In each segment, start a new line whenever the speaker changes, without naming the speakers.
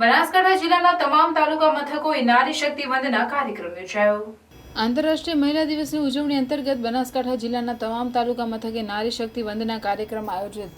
બનાસકાંઠા જિલ્લાના તમામ તાલુકા મથકોએ નારી શક્તિ વંદના કાર્યક્રમ યોજાયો. આંતરરાષ્ટ્રીય મહિલા દિવસની ઉજવણી અંતર્ગત બનાસકાંઠા જિલ્લાના તમામ તાલુકા મથકે નારી શક્તિ વંદના કાર્યક્રમ આયોજિત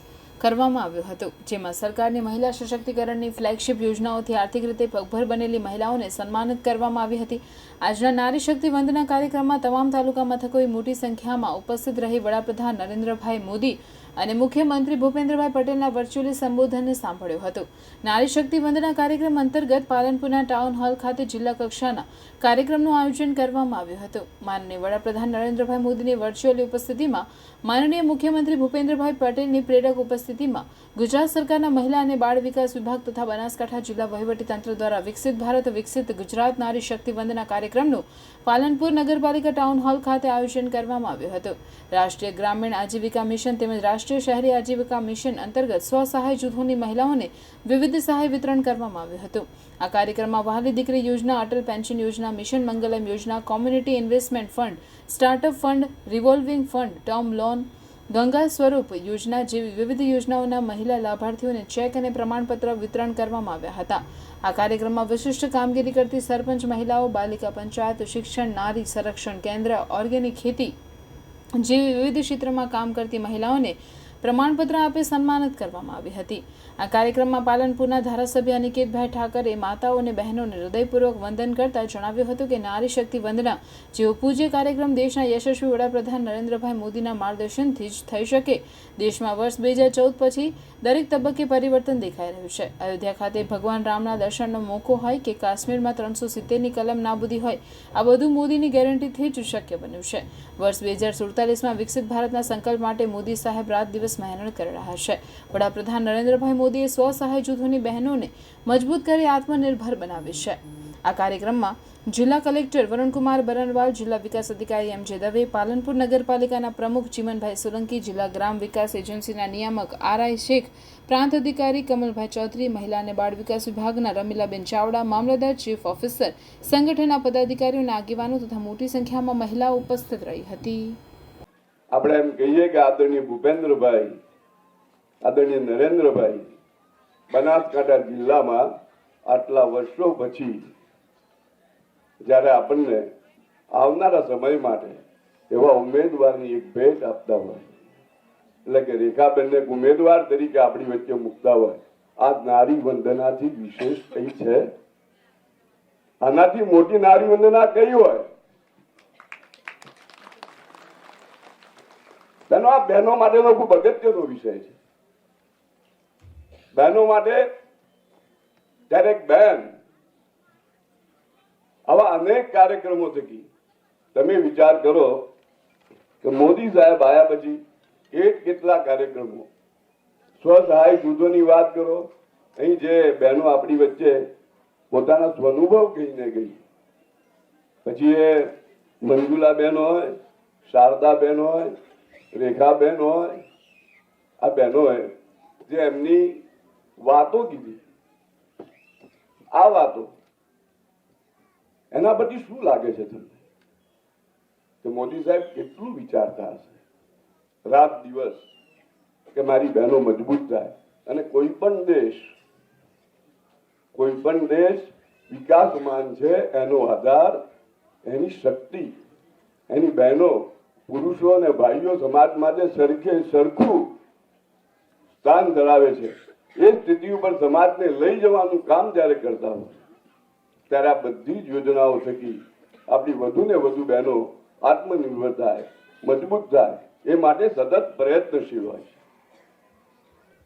કરવામાં આવ્યો હતો, જેમાં સરકારની મહિલા સશક્તિકરણની ફ્લેગશિપ યોજનાઓથી આર્થિક રીતે પગભર બનેલી મહિલાઓને સન્માનિત કરવામાં આવી હતી. આજના નારી શક્તિ વંદના કાર્યક્રમમાં તમામ તાલુકા મથકોએ મોટી સંખ્યામાં ઉપસ્થિત રહી વડાપ્રધાન નરેન્દ્રભાઈ મોદી અને મુખ્યમંત્રી ભૂપેન્દ્રભાઈ પટેલના વર્ચ્યુઅલી સંબોધનને સાંભળ્યું હતું. નારી શક્તિ વંદના કાર્યક્રમ અંતર્ગત પાલનપુરના ટાઉન હોલ ખાતે જિલ્લા કક્ષાના કાર્યક્રમનું આયોજન કરવામાં આવ્યું હતું. માનનીય વડાપ્રધાન નરેન્દ્રભાઈ મોદીની વર્ચ્યુઅલી ઉપસ્થિતિમાં માનનીય મુખ્યમંત્રી ભૂપેન્દ્રભાઈ પટેલની પ્રેરક ઉપસ્થિતિમાં ગુજરાત સરકારના મહિલા અને બાળ વિકાસ વિભાગ તથા બનાસકાંઠા જિલ્લા વહીવટીતંત્ર દ્વારા વિકસિત ભારત, વિકસિત ગુજરાત નારી શક્તિ વંદના કાર્યક્રમનું પાલનપુર નગરપાલિકા ટાઉન હોલ ખાતે આયોજન કરવામાં આવ્યું હતું. રાષ્ટ્રીય ગ્રામીણ આજીવિકા મિશન તેમજ રાષ્ટ્રીય શહેરી આજીવિકા મિશન અંતર્ગત સ્વ સહાય જૂથોની મહિલાઓને વિવિધ સહાય વિતરણ કરવામાં આવ્યું હતું. આ કાર્યક્રમમાં વહાલી દીકરી યોજના, અટલ પેન્શન યોજના, મિશન મંગલમ યોજના, community investment fund, startup fund, revolving fund, term loan Ganga Swarup યોજના જેવી વિવિધ યોજનાઓના મહિલા લાભાર્થીઓને ચેક અને પ્રમાણપત્ર વિતરણ કરવામાં આવ્યા હતા. આ કાર્યક્રમમાં વિશિષ્ટ કામગીરી કરતી સરપંચ મહિલાઓ, બાલિકા પંચાયત, શિક્ષણ, નારી સંરક્ષણ કેન્દ્ર, ઓર્ગેનિક ખેતી જેવી વિવિધ ક્ષેત્રમાં કામ કરતી મહિલાઓને પ્રમાણપત્ર આપી સન્માનિત કરવામાં આવી હતી. આ કાર્યક્રમમાં પાલનપુરના ધારાસભ્ય અનિકેતભાઈ ઠાકરે માતાઓ અને બહેનોને હૃદયપૂર્વક વંદન કરતા જણાવ્યું હતું કે નારી શક્તિ વંદના જેવો પૂજ્ય કાર્યક્રમ દેશના યશસ્વી વડાપ્રધાન નરેન્દ્રભાઈ મોદીના માર્ગદર્શનથી જ થઈ શકે. દેશમાં વર્ષ બે હજાર ચૌદ પછી દરેક તબક્કે પરિવર્તન દેખાઈ રહ્યું છે. અયોધ્યા ખાતે ભગવાન રામના દર્શનનો મોકો હોય કે કાશ્મીરમાં ત્રણસો સિત્તેરની કલમ નાબૂદી હોય, આ બધું મોદીની ગેરંટીથી જ શક્ય બન્યું છે. વર્ષ બે હજાર સુડતાલીસમાં વિકસિત ભારતના સંકલ્પ માટે મોદી સાહેબ રાત દિવસ મહેનત કરી રહ્યા છે. વડાપ્રધાન નરેન્દ્રભાઈ મોદીએ સ્વ જૂથોની બહેનોને મજબૂત કરી આત્મનિર્ભર બનાવી છે. આ કાર્યક્રમમાં જિલ્લા કલેક્ટર વરુણકુમાર બરનવાલ, જિલ્લા વિકાસ અધિકારી એમ જે દવે, પાલનપુર નગરપાલિકાના પ્રમુખ ચીમનભાઈ સોલંકી, જિલ્લા ગ્રામ વિકાસ એજન્સીના નિયામક આર આઈ શેખ, પ્રાંત અધિકારી કમલભાઈ ચૌધરી, મહિલા અને બાળ વિકાસ વિભાગના રમીલાબેન ચાવડા, મામલતદાર ચીફ ઓફિસર, સંગઠનના પદાધિકારીઓ અને આગેવાનો તથા મોટી સંખ્યામાં મહિલાઓ ઉપસ્થિત રહી હતી.
આપણે એમ કહીએ કે આદરણીય ભૂપેન્દ્રભાઈ, આદરણીય નરેન્દ્રભાઈ, બનાસકાંઠા જિલ્લામાં આટલા વર્ષો પછી જ્યારે આપણને આવનારા સમય માટે એવા ઉમેદવારની એક ભેટ આપતા હોય, એટલે કે રેખાબેનને એક ઉમેદવાર તરીકે આપણી વચ્ચે મૂકતા હોય, આ નારી વંદનાથી વિશેષ કઈ છે? આનાથી મોટી નારી વંદના કઈ હોય? બહેનો આ બહેનો માટેનો ખૂબ અગત્યનો વિષય છે. બહેનો માટે એક બહેન આવા અનેક કાર્યક્રમો થકી, તમે વિચાર કરો કે મોદી સાહેબ આવ્યા પછી એક કેટલા કાર્યક્રમો. સ્વ સહાય જૂથોની વાત કરો, અહીં જે બહેનો આપણી વચ્ચે પોતાના સ્વનુભવ કહીને ગઈ. પછી એ મંજુલા બેન હોય, શારદા બેન હોય રેખાબેન હોય, આ બહેનોએ જે એમની વાતો કીધી. આ વાતો, એના પછી શું લાગે છે તમને? કે મોદી સાહેબ કેટલું વિચારતા હશે? રાત દિવસ કે મારી બહેનો મજબૂત થાય અને કોઈ પણ દેશ, કોઈ પણ દેશ વિકાસમાન છે, એનો આધાર, એની શક્તિ, એની બહેનો પુરુષો અને ભાઈઓ સમાજ માટે સરખે સરખું સ્થાન ધરાવે છે. એ સ્થિતિ ઉપર સમાજને લઈ જવાનું કામ જ્યારે કરતા હોય, ત્યારે આ બધી જ યોજનાઓ થકી આપણી વધુ ને વધુ બહેનો આત્મનિર્ભર થાય, મજબૂત થાય, એ માટે સતત પ્રયત્નશીલ હોય છે.